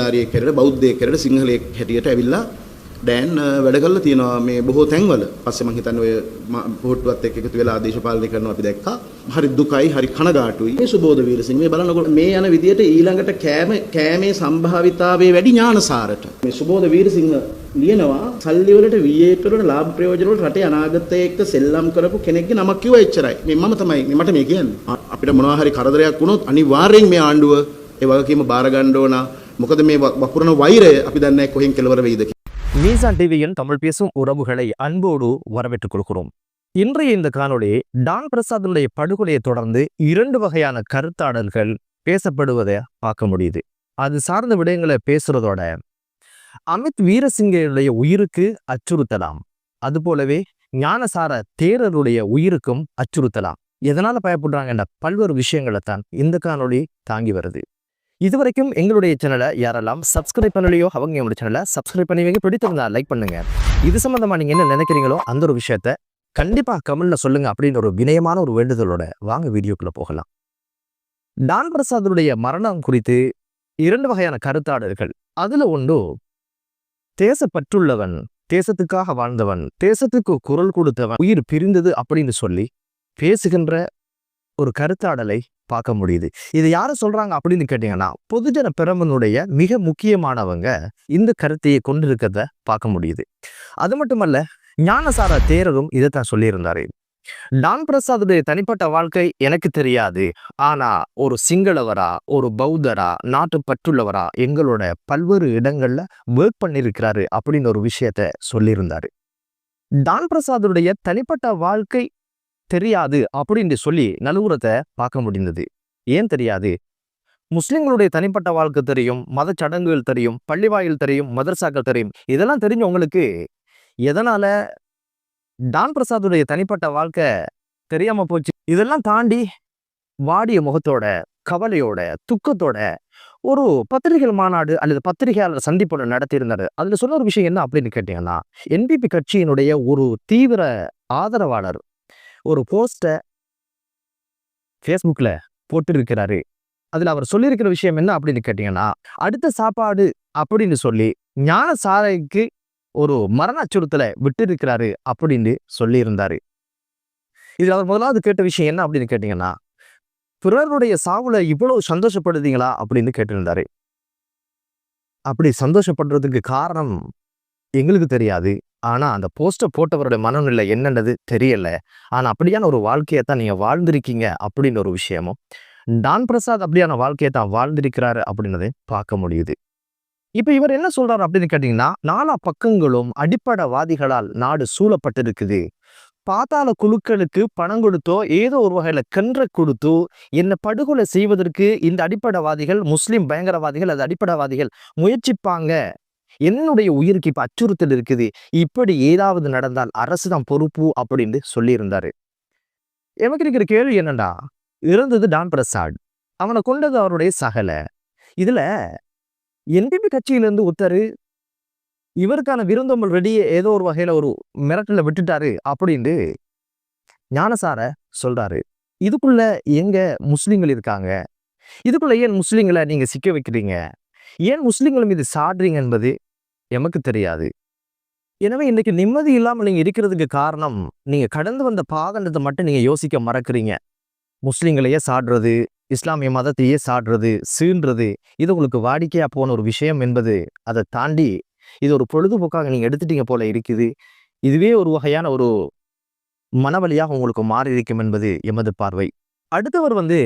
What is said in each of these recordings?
ධාරියෙක් හැටියට බෞද්ධයෙක් හැටියට සිංහලයෙක් හැටියට ඇවිල්ලා දැන් අ, වැඩ කරලා තියෙනවා මේ බොහෝ තැන්වල. පස්සේ මම හිතන්නේ ඔය ම- පොහොට්ටුවත් එක්ක එකතු වෙලා දේශපාලනය කරනවා අපි දැක්කා. හරි දුකයි, හරි කනගාටුයි. මේ සුබෝධ වීරසිංහ මේ බලනකොට මේ යන විදියට ඊළඟට කෑම කෑමේ සම්භාවිතාවයේ වැඩි ඥානසාරට. මේ සුබෝධ වීරසිංහ ලියනවා සල්ලි වලට V8 වලට ලාභ ප්‍රයෝජන වලට රටේ අනාගතය එක්ක සෙල්ලම් කරපු කෙනෙක්ගේ නමක් කිව්වා එච්චරයි. මේ මම තමයි මේ මට මේ කියන්නේ. අ- අපිට මොනවා හරි කරදරයක් වුණොත් අනිවාර්යෙන් මේ ආණ්ඩුව ඒ වගකීම බාර ගන්න ඕන. මොකද මේ ව- වපුරන වෛරය අපි දන්නේ නැහැ කොහෙන් කෙලවර වෙයිද කියලා. மீசான் டிவியின் தமிழ் பேசும் உறவுகளை அன்போடு வரவேற்றுக் கொள்கிறோம் இன்றைய இந்த காணொளி டான் பிரசாத்துடைய படுகொலையை தொடர்ந்து இரண்டு வகையான கருத்தாடல்கள் பேசப்படுவதை பார்க்க முடியுது அது சார்ந்த விடயங்களை பேசுறதோட அமித் வீரசிங்கருடைய உயிருக்கு அச்சுறுத்தலாம் அதுபோலவே ஞானசார தேரருடைய உயிருக்கும் அச்சுறுத்தலாம் எதனால பயப்படுறாங்கன்ற பல்வேறு விஷயங்களை தான் இந்த காணொளி தாங்கி வருது இதுவரைக்கும் எங்களுடைய சேனலை யாரெல்லாம் சப்ஸ்கிரைப் பண்ணலையோ அவங்க எங்களுடைய சேனலை சப்ஸ்கிரைப் பண்ணி வைங்க. பிடித்திருந்தா லைக் பண்ணுங்க. இது சம்பந்தமா நீங்க என்ன நினைக்கிறீங்களோ அந்த ஒரு விஷயத்த கண்டிப்பா கமெண்ட்ல சொல்லுங்க அப்படின்னு ஒரு வினயமான ஒரு வேண்டுதலோட வாங்க வீடியோக்குள்ள போகலாம். டான் பிரசாதனுடைய மரணம் குறித்து இரண்டு வகையான கருத்தாடல்கள். அதுல ஒன்று தேசப்பற்றுள்ளவன் தேசத்துக்காக வாழ்ந்தவன் தேசத்துக்கு குரல் கொடுத்தவன் உயிர் பிரிந்தது அப்படின்னு சொல்லி பேசுகின்ற ஒரு கருத்தாடலை பார்க்க முடியுது. இது யாரு சொல்றாங்க அப்படின்னு கேட்டீங்கன்னா பொதுஜன பிரமனுடைய மிக முக்கியமானவங்க இந்த கருத்தையை கொண்டிருக்கிறத பார்க்க முடியுது. அது மட்டுமல்ல ஞானசார தேரரும் இதைத்தான் சொல்லியிருந்தாரு. டான் பிரசாதுடைய தனிப்பட்ட வாழ்க்கை எனக்கு தெரியாது. ஆனா ஒரு சிங்களவரா ஒரு பௌத்தரா நாட்டு பற்றுள்ளவரா எங்களோட பல்வேறு இடங்கள்ல ஒர்க் பண்ணியிருக்கிறாரு அப்படின்னு ஒரு விஷயத்த சொல்லியிருந்தாரு. டான் பிரசாதுடைய தனிப்பட்ட வாழ்க்கை தெரியாது அப்படின்னு சொல்லி நலுவுரத்தை பார்க்க முடிந்தது. ஏன் தெரியாது? முஸ்லிம்களுடைய தனிப்பட்ட வாழ்க்கை தெரியும் மத சடங்குகள் தெரியும் பள்ளிவாயில் தெரியும் மதரசாக்கள் தெரியும். இதெல்லாம் தெரிஞ்சவங்களுக்கு எதனால டான் பிரசாதுடைய தனிப்பட்ட வாழ்க்கை தெரியாம போச்சு? இதெல்லாம் தாண்டி வாடிய முகத்தோட கவலையோட துக்கத்தோட ஒரு பத்திரிகைகள் மாநாடு அல்லது பத்திரிகையாளர் சந்திப்போட நடத்தியிருந்தாரு. அதுல சொன்ன ஒரு விஷயம் என்ன அப்படின்னு கேட்டீங்கன்னா என்பிபி கட்சியினுடைய ஒரு தீவிர ஆதரவாளர் ஒரு போஸ்ட்டை ஃபேஸ்புக்கில் போட்டிருக்கிறாரு. அதில் அவர் சொல்லியிருக்கிற விஷயம் என்ன அப்படின்னு கேட்டிங்கன்னா அடுத்த சாப்பாடு அப்படின்னு சொல்லி ஞான சாலைக்கு ஒரு மரண அச்சுறுத்தலை விட்டிருக்கிறாரு அப்படின்னு சொல்லியிருந்தாரு. இதில் அவர் முதலாவது கேட்ட விஷயம் என்ன அப்படின்னு கேட்டிங்கன்னா பிறருடைய சாவுல இவ்வளவு சந்தோஷப்படுதீங்களா அப்படின்னு கேட்டிருந்தாரு. அப்படி சந்தோஷப்படுறதுக்கு காரணம் எங்களுக்கு தெரியாது. ஆனா அந்த போஸ்டர் போட்டவருடைய மனநிலை என்னன்றது தெரியல. ஆனா அப்படியான ஒரு வாழ்க்கையை தான் நீங்க வாழ்ந்திருக்கீங்க அப்படின்னு ஒரு விஷயமும் டான் பிரசாத் அப்படியான வாழ்க்கையை தான் வாழ்ந்திருக்கிறாரு அப்படின்னதை பார்க்க முடியுது. இப்ப இவர் என்ன சொல்றாரு அப்படின்னு கேட்டீங்கன்னா நாலா பக்கங்களும் அடிப்படைவாதிகளால் நாடு சூழப்பட்டிருக்குது. பாதாள குழுக்களுக்கு பணம் கொடுத்தோ ஏதோ ஒரு வகையில கன்ற கொடுத்தோ என்னை படுகொலை செய்வதற்கு இந்த அடிப்படைவாதிகள் முஸ்லீம் பயங்கரவாதிகள் அது அடிப்படைவாதிகள் முயற்சிப்பாங்க. என்னுடைய உயிருக்கு இப்ப அச்சுறுத்தல் இருக்குது. இப்படி ஏதாவது நடந்தால் அரசு தான் பொறுப்பு அப்படின்னு சொல்லியிருந்தாரு. எனக்கு இருக்கிற கேள்வி என்னண்டா இறந்தது டான் பிரசாத். அவனை கொண்டது அவருடைய சகல. இதுல என்பிபி கட்சியிலிருந்து ஒருத்தர் இவருக்கான விருந்தோம்பல் ரெடியே ஏதோ ஒரு வகையில ஒரு மிரட்டல விட்டுட்டாரு அப்படின்னு ஞானசார சொல்றாரு. இதுக்குள்ள எங்க முஸ்லீம்கள் இருக்காங்க? இதுக்குள்ள ஏன் முஸ்லீம்களை நீங்க சிக்க வைக்கிறீங்க? ஏன் முஸ்லிம்கள் மீது சாடுறீங்க என்பது எமக்கு தெரியாது. எனவே இன்னைக்கு நிம்மதி இல்லாமல் நீங்கள் இருக்கிறதுக்கு காரணம் நீங்க கடந்து வந்த பாதண்டத்தை மட்டும் நீங்க யோசிக்க மறக்கிறீங்க. முஸ்லீம்களையே சாடுறது இஸ்லாமிய மதத்தையே சாடுறது சீன்றது இது உங்களுக்கு வாடிக்கையா போன ஒரு விஷயம் என்பது அதை தாண்டி இது ஒரு பொழுதுபோக்காக நீங்க எடுத்துட்டீங்க போல இருக்குது. இதுவே ஒரு வகையான ஒரு மனவழியாக உங்களுக்கு மாறி இருக்கும் என்பது எமது பார்வை. அடுத்தவர் வந்து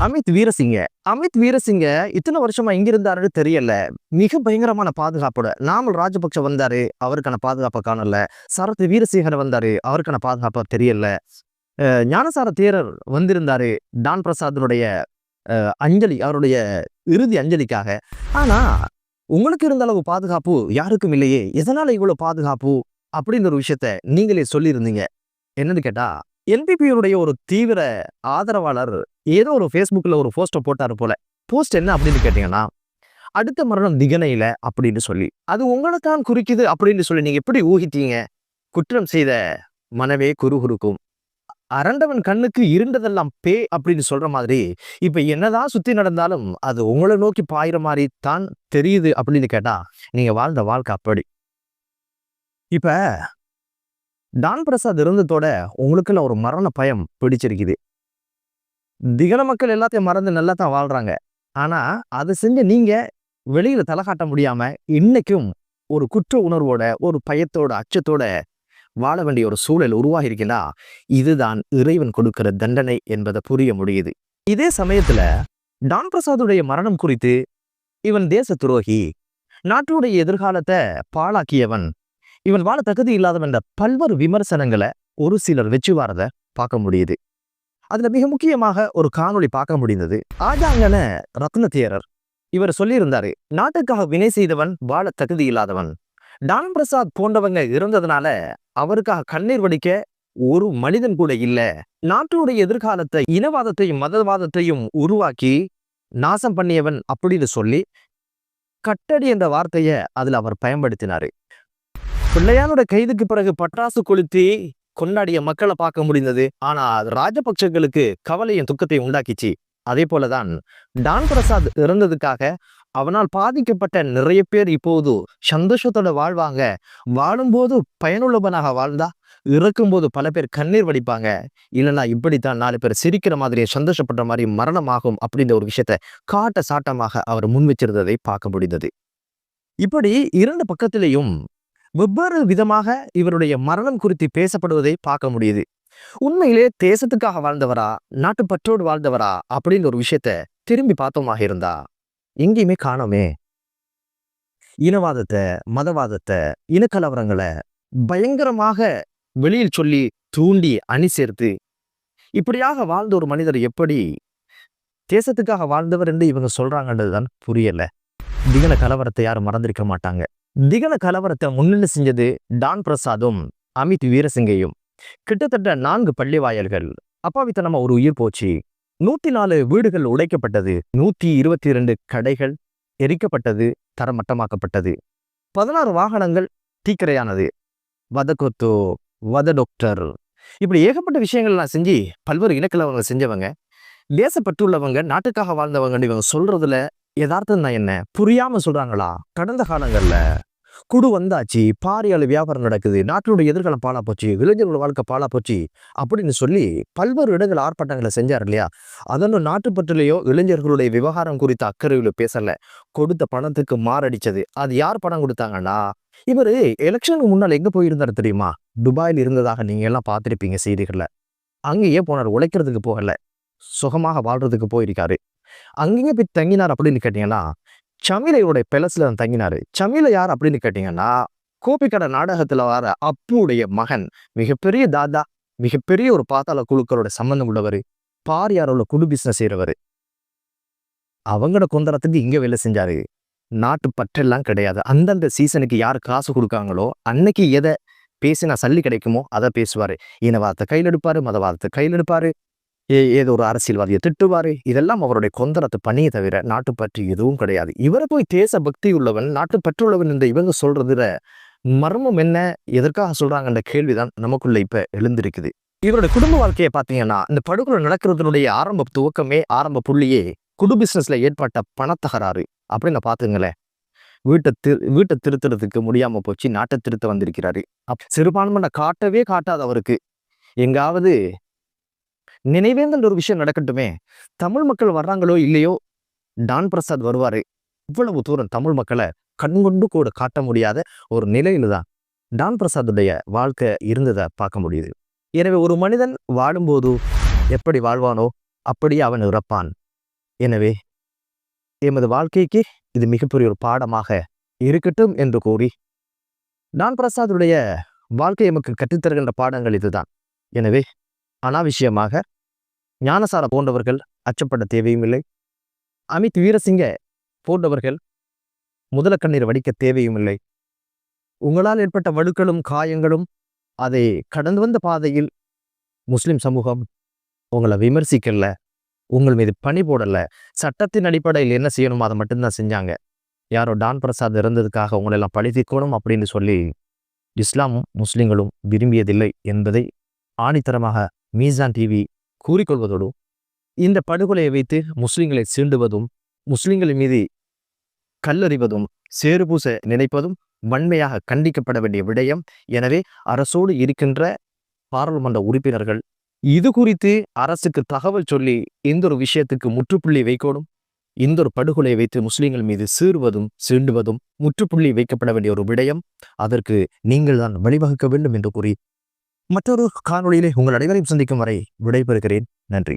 அமித் வீரசிங்க. அமித் வீரசிங்க இத்தனை வருஷமா இங்க இருந்தாருன்னு தெரியல. மிக பயங்கரமான பாதுகாப்போட. நாமல் ராஜபக்ஷ வந்தாரு அவருக்கான பாதுகாப்பை காணல. சரத் வீரசேகர் வந்தாரு அவருக்கான பாதுகாப்பை தெரியல. அஹ் ஞானசார தேரர் வந்திருந்தாரு டான் பிரசாத்தினுடைய அஹ், அஞ்சலி அவருடைய இறுதி அஞ்சலிக்காக. ஆனா உங்களுக்கு இருந்த அளவு பாதுகாப்பு யாருக்கும் இல்லையே. எதனால இவ்வளவு பாதுகாப்பு? அப்படின்னு ஒரு விஷயத்த நீங்களே சொல்லியிருந்தீங்க. என்னன்னு கேட்டா என்பிபியுடைய ஒரு தீவிர ஆதரவாளர் ஏதோ ஒரு ஃபேஸ்புக்கில் ஒரு போஸ்ட்டை போட்டாரு போல. போஸ்ட் என்ன அப்படின்னு கேட்டீங்கன்னா அடுத்த மரணம் திகனையில அப்படின்னு சொல்லி. அது உங்களைத்தான் குறிக்குது அப்படின்னு சொல்லி நீங்க எப்படி ஊகித்தீங்க? குற்றம் செய்த மனவே குறுகுறுக்கும். அரண்டவன் கண்ணுக்கு இருண்டதெல்லாம் பே அப்படின்னு சொல்ற மாதிரி இப்ப என்னதான் சுத்தி நடந்தாலும் அது உங்களை நோக்கி பாயிற மாதிரி தான் தெரியுது அப்படின்னு கேட்டா நீங்க வாழ்ந்த வாழ்க்கை அப்படி. இப்ப டான் பிரசாத் இருந்ததோட உங்களுக்குள்ள ஒரு மரண பயம் பிடிச்சிருக்குது. திகன மக்கள் எல்லாத்தையும் மறந்து நல்லா தான் வாழ்றாங்க. ஆனா அதை செஞ்ச நீங்க வெளியில தலை காட்ட முடியாம இன்னைக்கும் ஒரு குற்ற உணர்வோட ஒரு பயத்தோட அச்சத்தோட வாழ வேண்டிய ஒரு சூழல் உருவாகிருக்கீங்களா இதுதான் இறைவன் கொடுக்கிற தண்டனை என்பதை புரிய முடியுது. இதே சமயத்துல டான் பிரசாதுடைய மரணம் குறித்து இவன் தேச துரோகி நாட்டுடைய எதிர்காலத்தை பாழாக்கியவன் இவன் வாழ தகுதி இல்லாதவன் என்ற பல்வேறு விமர்சனங்களை ஒரு சிலர் வச்சு வாரத பார்க்க முடியுது. அதுல மிக முக்கியமாக ஒரு காணொளி பார்க்க முடிந்தது. ஆஜாங்கன ரத்ன தேரர் இவர் சொல்லியிருந்தாரு நாட்டுக்காக வினை செய்தவன் வாழ தகுதி இல்லாதவன். டான் பிரசாத் போன்றவங்க இருந்ததுனால அவருக்காக கண்ணீர் வடிக்க ஒரு மனிதன் கூட இல்லை. நாட்டுடைய எதிர்காலத்தை இனவாதத்தையும் மதவாதத்தையும் உருவாக்கி நாசம் பண்ணியவன் அப்படின்னு சொல்லி கட்டடி என்ற வார்த்தையை அதுல அவர் பயன்படுத்தினாரு. பிள்ளையானோட கைதுக்கு பிறகு பட்டாசு கொளுத்தி கொண்டாடிய மக்களை பார்க்க முடிந்தது. ஆனா ராஜபக்சர்களுக்கு கவலையும் துக்கத்தையும் உண்டாக்கிச்சு. அதே போலதான் டான் பிரசாத் இறந்ததுக்காக அவனால் பாதிக்கப்பட்ட நிறைய பேர் இப்போது சந்தோஷத்தோட வாழ்வாங்க. வாழும்போது பயனுள்ளவனாக வாழ்ந்தா இறக்கும்போது பல பேர் கண்ணீர் வடிப்பாங்க. இல்லைன்னா இப்படித்தான் நாலு பேர் சிரிக்கிற மாதிரி சந்தோஷப்படுற மாதிரி மரணமாகும் அப்படின்ற ஒரு விஷயத்த காட்ட சாட்டமாக அவர் முன் வச்சிருந்ததை பார்க்க முடிந்தது. இப்படி இரண்டு பக்கத்திலேயும் வெவ்வேறு விதமாக இவருடைய மரணம் குறித்து பேசப்படுவதை பார்க்க முடியுது. உண்மையிலே தேசத்துக்காக வாழ்ந்தவரா நாட்டுப்பற்றோடு வாழ்ந்தவரா அப்படின்னு ஒரு விஷயத்த திரும்பி பார்த்தோமாக இருந்தா எங்கேயுமே காணோமே. இனவாதத்தை மதவாதத்தை இனக்கலவரங்களை பயங்கரமாக வெளியில் சொல்லி தூண்டி அணி சேர்த்து இப்படியாக வாழ்ந்த ஒரு மனிதர் எப்படி தேசத்துக்காக வாழ்ந்தவர் என்று இவங்க சொல்றாங்கன்றதுதான் புரியலை. திகன கலவரத்தை யாரும் மறந்திருக்க மாட்டாங்க. திகன கலவரத்தை முன்னிலை செஞ்சது டான் பிரசாதும் அமித் வீரசிங்கையும். கிட்டத்தட்ட நான்கு பள்ளி வாயல்கள் அப்பாவித்தனமா ஒரு உயிர் போச்சு. நூத்தி நாலு வீடுகள் உடைக்கப்பட்டது. நூத்தி இருபத்தி இரண்டு கடைகள் எரிக்கப்பட்டது தரமட்டமாக்கப்பட்டது. பதினாறு வாகனங்கள் தீக்கிரையானது. வதக்கொத்து வத டாக்டர். இப்படி ஏகப்பட்ட விஷயங்கள் நான் செஞ்சு பல்வேறு இனக்கலவங்க செஞ்சவங்க தேசப்பற்றுள்ளவங்க நாட்டுக்காக வாழ்ந்தவங்கன்னு இவங்க சொல்றதுல யதார்த்தம் தான் என்ன? புரியாம சொல்றாங்களா? கடந்த காலங்கள்ல குடு வந்தாச்சு பாரியால வியாபாரம் நடக்குது நாட்டினுடைய எதிர்காலம் பாலா போச்சு இளைஞர்களோட வாழ்க்கை பாலா போச்சு அப்படின்னு சொல்லி பல்வேறு இடங்கள் ஆர்ப்பாட்டங்களை செஞ்சார் இல்லையா? அதனும் நாட்டுப்பற்றிலேயோ இளைஞர்களுடைய விவகாரம் குறித்த அக்கறையில பேசல. கொடுத்த பணத்துக்கு மாரடிச்சது. அது யார் பணம் கொடுத்தாங்கன்னா இவரு எலெக்ஷனுக்கு முன்னால் எங்க போயிருந்தாரு தெரியுமா? துபாயில் இருந்ததாக நீங்க எல்லாம் பார்த்துருப்பீங்க செய்திகளில். அங்கேயே போனார் உழைக்கிறதுக்கு போகல. சுகமாக வாழ்றதுக்கு போயிருக்காரு. அங்கேயும் போய் தங்கினார் அப்படின்னு கேட்டீங்கன்னா சமிலையோட பெலஸ்ல தங்கினார். தங்கினாரு சமிலை யார் அப்படின்னு கேட்டீங்கன்னா கோபிக்கடை நாடகத்துல வர அப்புடைய மகன் மிகப்பெரிய தாதா மிகப்பெரிய ஒரு பாத்தாள குழுக்களோட சம்பந்தம் உள்ளவர் பாரியாரோட குடு பிசினஸ் செய்கிறவர் அவங்களோட குந்தரத்துக்கு இங்க வேலை செஞ்சாரு. நாட்டு பற்றெல்லாம் கிடையாது. அந்தந்த சீசனுக்கு யார் காசு கொடுக்காங்களோ அன்னைக்கு எதை பேசினா சல்லி கிடைக்குமோ அதை பேசுவாரு. இனவாதத்தை கையில் எடுப்பாரு மதவாதத்தை கையில் எடுப்பாரு. ஏதோ ஒரு அரசியல்வாதியை திட்டுவாரு. இதெல்லாம் அவருடைய கொந்தரத்து பணியை தவிர நாட்டு பற்றி எதுவும் கிடையாது. இவரை போய் தேச பக்தி உள்ளவன் நாட்டு நாட்டுப்பற்றுள்ளவன் இந்த இவங்க சொல்றதுல மர்மம் என்ன? எதற்காக சொல்றாங்கன்ற கேள்விதான் நமக்குள்ள இப்ப எழுந்திருக்குது. இவருடைய குடும்ப வாழ்க்கையை பார்த்தீங்கன்னா இந்த படுகொலை நடக்கிறதுனுடைய ஆரம்ப துவக்கமே ஆரம்ப புள்ளியே குடு பிசினஸ்ல ஏற்பட்ட பணத்தகராறு. அப்படின்னு பார்த்துங்களேன் வீட்டை திரு வீட்டை திருத்துறதுக்கு முடியாம போச்சு. நாட்டை திருத்த வந்திருக்கிறாரு. அப் சிறுபான்மையை காட்டவே காட்டாது அவருக்கு. எங்காவது நினைவேந்தல் ஒரு விஷயம் நடக்கட்டுமே? தமிழ் மக்கள் வர்றாங்களோ இல்லையோ? டான் பிரசாத் வருவாரு. இவ்வளவு தூரம் தமிழ் மக்களை கண்கொண்டு கூட காட்ட முடியாத ஒரு நிலையில தான் டான் பிரசாத்துடைய வாழ்க்கை இருந்ததை பார்க்க முடியுது. எனவே ஒரு மனிதன் வாழும்போது எப்படி வாழ்வானோ அப்படியே அவன் இறப்பான். எனவே எமது வாழ்க்கைக்கு இது மிகப்பெரிய ஒரு பாடமாக இருக்கட்டும் என்று கூறி டான் பிரசாத்துடைய வாழ்க்கை எமக்கு கற்றுத்தருகின்ற பாடங்கள் இதுதான். எனவே அனாவசியமாக ஞானசார போன்றவர்கள் அச்சப்பட தேவையும் இல்லை. அமித் வீரசிங்க போன்றவர்கள் முதல கண்ணீர் வடிக்க தேவையும் இல்லை. உங்களால் ஏற்பட்ட வடுக்களும் காயங்களும் அதை கடந்து வந்த பாதையில் முஸ்லிம் சமூகம் உங்களை விமர்சிக்கல உங்கள் மீது பணி போடல சட்டத்தின் அடிப்படையில் என்ன செய்யணுமோ அதை மட்டும்தான் செஞ்சாங்க. யாரோ டான் பிரசாத் இறந்ததுக்காக உங்களை எல்லாம் பழி தீர்க்கணும் அப்படின்னு சொல்லி இஸ்லாமும் முஸ்லிம்களும் விரும்பியதில்லை என்பதை ஆணித்தரமாக மீசான் டிவி கூறிக்கொள்வதோடு இந்த படுகொலையை வைத்து முஸ்லிம்களை சீண்டுவதும் முஸ்லிம்கள் மீது கல்லறிவதும் சேறுபூச நினைப்பதும் வன்மையாக கண்டிக்கப்பட வேண்டிய விடயம். எனவே அரசோடு இருக்கின்ற பாராளுமன்ற உறுப்பினர்கள் இது குறித்து அரசுக்கு தகவல் சொல்லி இந்த ஒரு விஷயத்துக்கு முற்றுப்புள்ளி வைக்கணும் இந்த ஒரு படுகொலையை வைத்து முஸ்லிம்கள் மீது சீறுவதும் சீண்டுவதும் முற்றுப்புள்ளி வைக்கப்பட வேண்டிய ஒரு விடயம். அதற்கு நீங்கள் தான் வழிவகுக்க வேண்டும் என்று கூறி மற்றொரு காணொளியிலே உங்கள் அனைவரையும் சந்திக்கும் வரை விடைபெறுகிறேன். நன்றி.